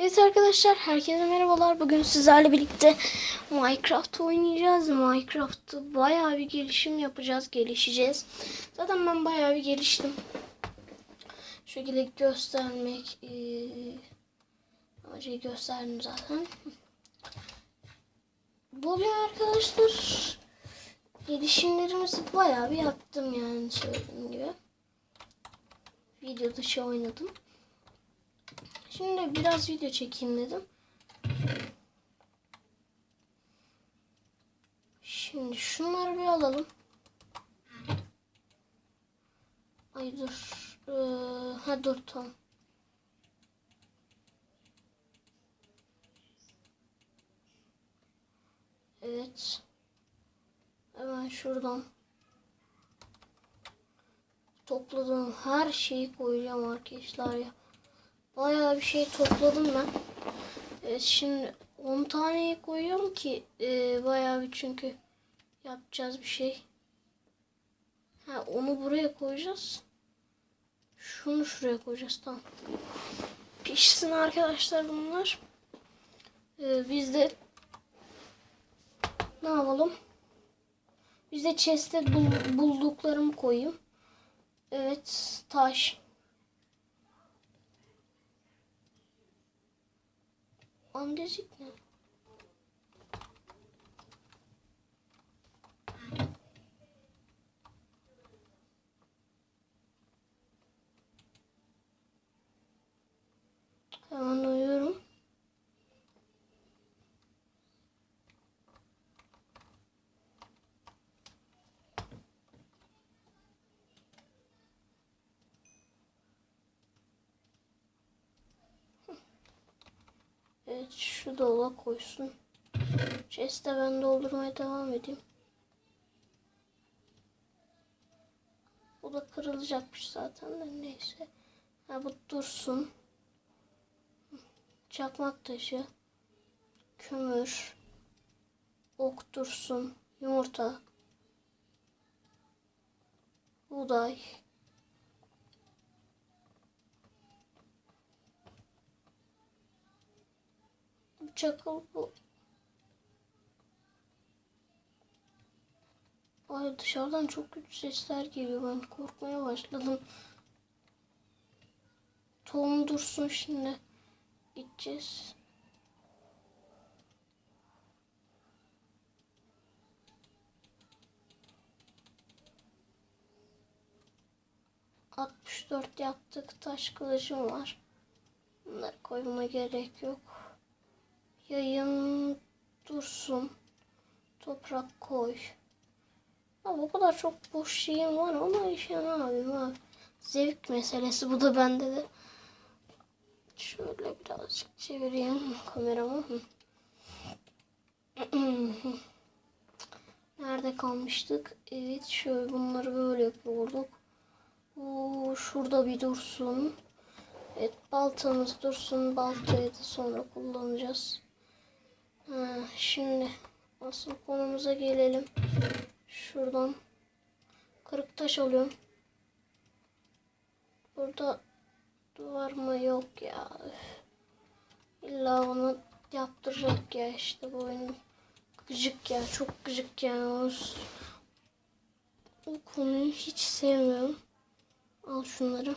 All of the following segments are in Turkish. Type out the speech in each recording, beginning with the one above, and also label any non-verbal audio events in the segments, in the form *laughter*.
Evet arkadaşlar herkese merhabalar. Bugün sizlerle birlikte Minecraft oynayacağız. Minecraft'ta bayağı bir gelişim yapacağız, gelişeceğiz. Zaten ben bayağı bir geliştim. Şöyle göstermek eee amacı gösterdim zaten. Bugün arkadaşlar gelişimlerimizi bayağı bir yaptım yani söylediğim gibi. Video dışı oynadım. Şimdi biraz video çekeyim dedim. Şimdi şunları bir alalım. Ay dur. Ee, ha dur tamam. Evet. Hemen şuradan topladığım her şeyi koyacağım arkadaşlar ya. Bayağı bir şey topladım ben. Evet, şimdi 10 taneyi koyuyorum ki e, bayağı bir çünkü yapacağız bir şey. Ha, onu buraya koyacağız. Şunu şuraya koyacağız tamam. Pişsin arkadaşlar bunlar. Ee, biz de ne yapalım? Biz de chest'e bul- bulduklarımı koyayım. Evet taş. Andezik ne? Hemen uyuyorum. Evet şu dola koysun. Chest'e ben doldurmaya devam edeyim. Bu da kırılacakmış zaten de neyse. Ha bu dursun. Çakmak taşı. Kömür. Ok dursun. Yumurta. Buğday. Bu çakıl bu. Ay dışarıdan çok kötü sesler geliyor. Ben korkmaya başladım. Tohum dursun şimdi. Gideceğiz. Altmış dört yaptık. Taş kılıcım var. Bunları koymama gerek yok. Yayın dursun. Toprak koy. Ama o kadar çok boş şeyim var ama işte ne yapayım abi. Zevk meselesi bu da bende de. Şöyle birazcık çevireyim kameramı. *clears throat* Nerede kalmıştık? Evet şöyle bunları böyle yapıyorduk. Oo, şurada bir dursun. Evet baltamız dursun. Baltayı da sonra kullanacağız. Şimdi asıl konumuza gelelim. Şuradan kırık taş alıyorum. Burada duvar mı yok ya. İlla onu yaptıracak ya işte bu oyun gıcık ya çok gıcık yani o, o konuyu hiç sevmiyorum. Al şunları.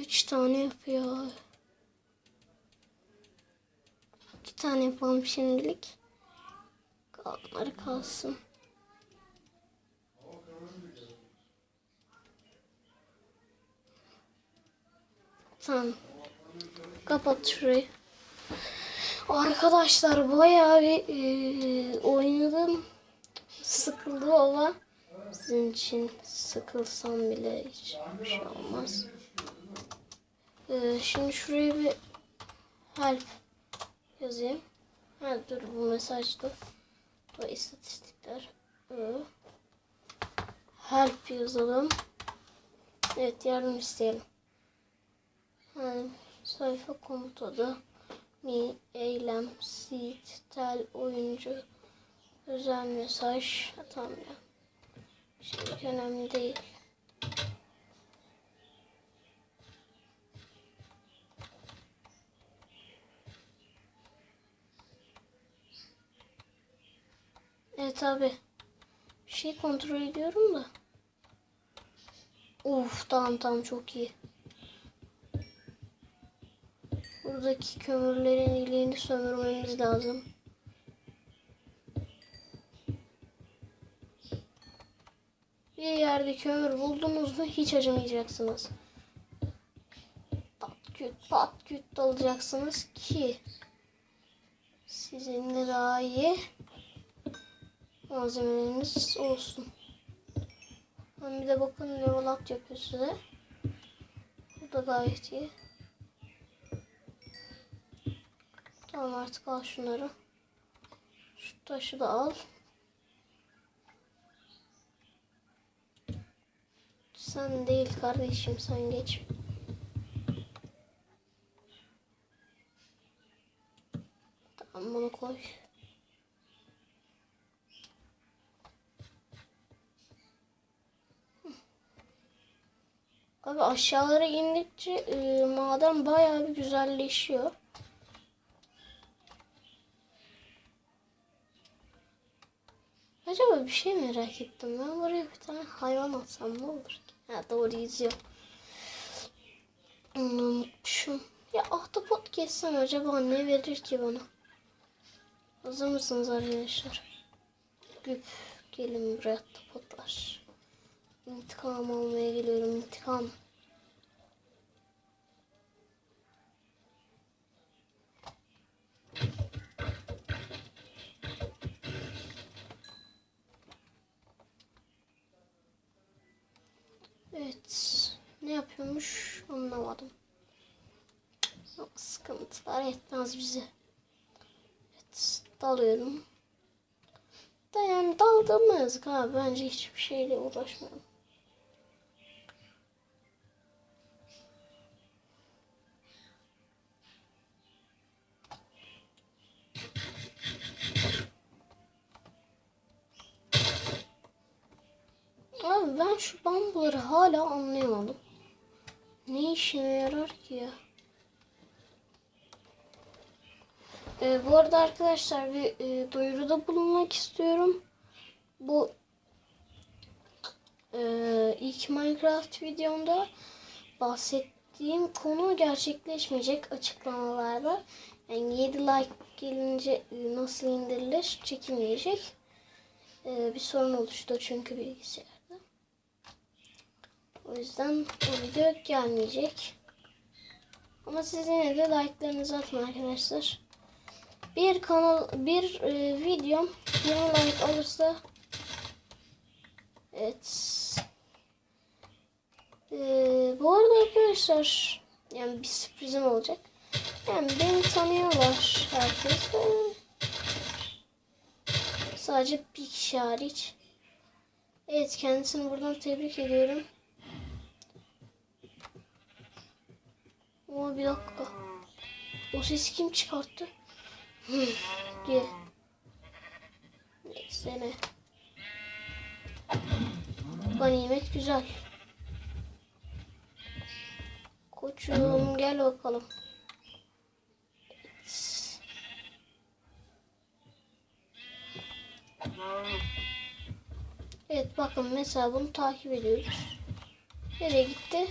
Üç tane yapıyor. İki tane yapalım şimdilik. Kalanları kalsın. Tamam. Kapat şurayı. Arkadaşlar bayağı bir e, oynadım. Sıkıldı ama sizin için sıkılsam bile hiç bir şey olmaz. Ee, şimdi şuraya bir help yazayım. Ha dur bu mesajda. Bu istatistikler. Ee, help yazalım. Evet yardım isteyelim. Yani sayfa komutu da mi, eylem, seed, tel, oyuncu, özel mesaj. Tamam ya. Şimdi önemli değil. Evet abi. Bir şey kontrol ediyorum da. Uf tamam tamam çok iyi. Buradaki kömürlerin iliğini sömürmemiz lazım. Bir yerde kömür buldunuz mu hiç acımayacaksınız. Pat küt pat küt dalacaksınız ki sizinle daha iyi malzemeleriniz olsun. Ben bir de bakın level up yapıyor size. Bu da gayet iyi. Tamam artık al şunları. Şu taşı da al. Sen değil kardeşim sen geç. Tamam bunu koy. Abi aşağılara indikçe e, maden bayağı bir güzelleşiyor. Acaba bir şey merak ettim. Ben buraya bir tane hayvan atsam ne olur ki? Ha doğru yüzüyor. Onu unutmuşum. Ya ahtapot kessem acaba ne verir ki bana? Hazır mısınız arkadaşlar? Güp gelin buraya ahtapotlar. İntikam almaya geliyorum intikam. Evet. Ne yapıyormuş anlamadım. Yok sıkıntılar etmez bize. Evet dalıyorum. Da yani daldığım yazık abi. Bence hiçbir şeyle uğraşmayalım. Bambuları hala anlayamadım. Ne işine yarar ki ya? Ee, bu arada arkadaşlar bir e, duyuruda bulunmak istiyorum. Bu e, ilk Minecraft videomda bahsettiğim konu gerçekleşmeyecek açıklamalarda. Yani 7 like gelince nasıl indirilir çekilmeyecek. E, bir sorun oluştu çünkü bilgisayarda. Yüzden o video gelmeyecek. Ama siz yine de like'larınızı atın arkadaşlar. Bir kanal, bir e, videom 20 like olursa Evet. E, bu arada arkadaşlar yani bir sürprizim olacak. Yani beni tanıyorlar herkes de. Sadece bir kişi hariç. Evet kendisini buradan tebrik ediyorum. Ama bir dakika. O sesi kim çıkarttı? Gel. Neyse ne. Ganimet güzel. Koçum gel bakalım. Evet bakın mesela bunu takip ediyoruz. Nereye gitti?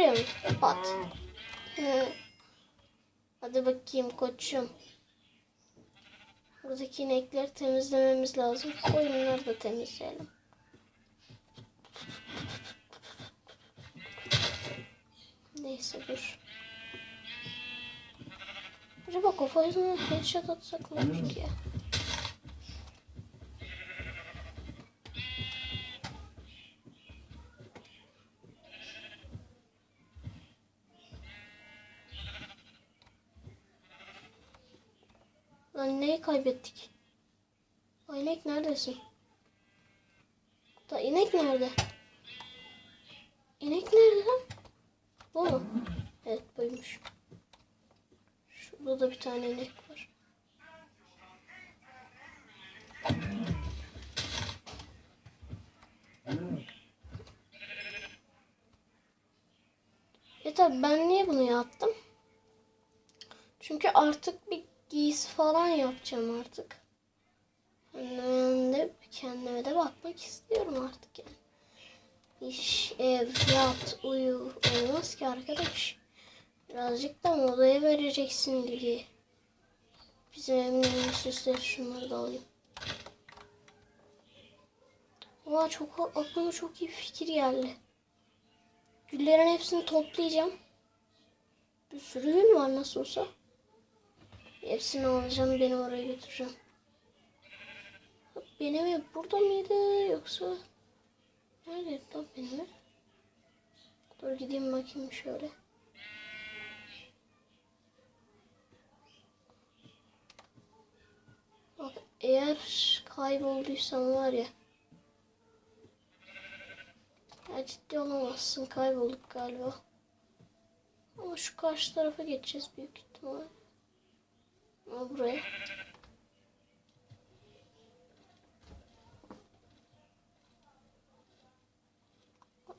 Buraya mı? He. Hadi bakayım koçum. Buradaki inekleri temizlememiz lazım. Koyunları da temizleyelim. Neyse dur. Acaba kafasına headshot atsak ne olur ki? Kaybettik? O inek neredesin? Da inek nerede? İnek nerede lan? Bu mu? Evet buymuş. Burada da bir tane inek var. E tabi ben niye bunu yaptım? Çünkü artık bir giysi falan yapacağım artık. Ben de kendime de bakmak istiyorum artık yani. İş, ev, yat, uyu olmaz ki arkadaş. Birazcık da modaya vereceksin ilgiyi. Bizim evimizin süsleri şunları da alayım. Valla çok aklıma çok iyi fikir geldi. Güllerin hepsini toplayacağım. Bir sürü gül var nasıl olsa. Hepsini alacağım beni oraya götüreceğim. Benim ev burada mıydı yoksa nerede lan benim? Dur gideyim bakayım şöyle. Bak eğer kaybolduysam var ya. Ya ciddi olamazsın kaybolduk galiba. Ama şu karşı tarafa geçeceğiz büyük ihtimal. Ama buraya.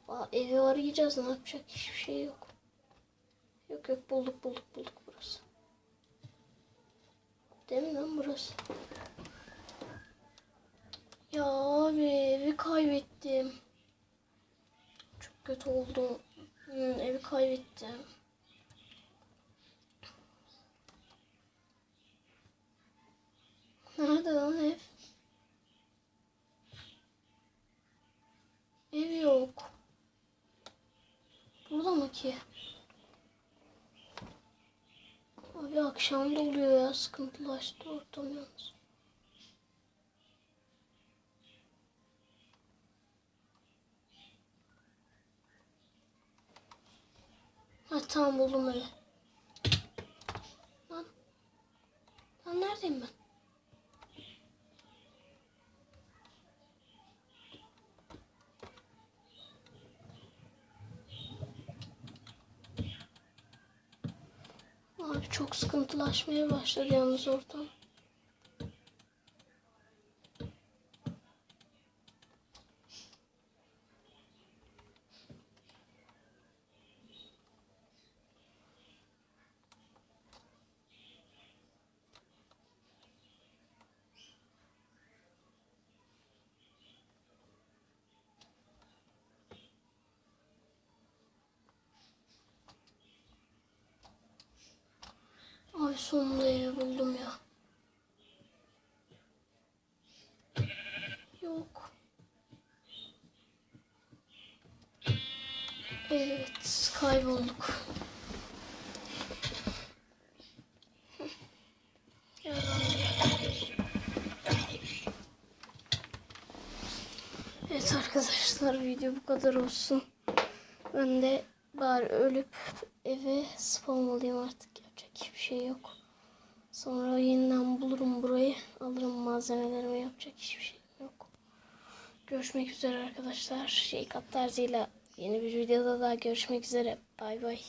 Aa, evi arayacağız ne yapacak hiçbir şey yok. Yok yok bulduk bulduk bulduk burası. Değil mi lan burası? Ya abi evi kaybettim. Çok kötü oldu. Hmm, evi kaybettim. Nerede lan ev? Ev yok. Burada mı ki? Abi akşam da oluyor ya sıkıntılaştı ortam yalnız. Ha tamam buldum evi. Lan. Lan neredeyim ben? Abi çok sıkıntılaşmaya başladı yalnız ortam. Abi sonunda evi buldum ya. Yok. Evet, kaybolduk. Evet arkadaşlar video bu kadar olsun. Ben de bari ölüp eve spam olayım artık. Yapacak hiçbir şey yok. Sonra yeniden bulurum burayı. Alırım malzemelerimi yapacak hiçbir şey yok. Görüşmek üzere arkadaşlar. Şey tarzıyla yeni bir videoda daha görüşmek üzere. Bay bay.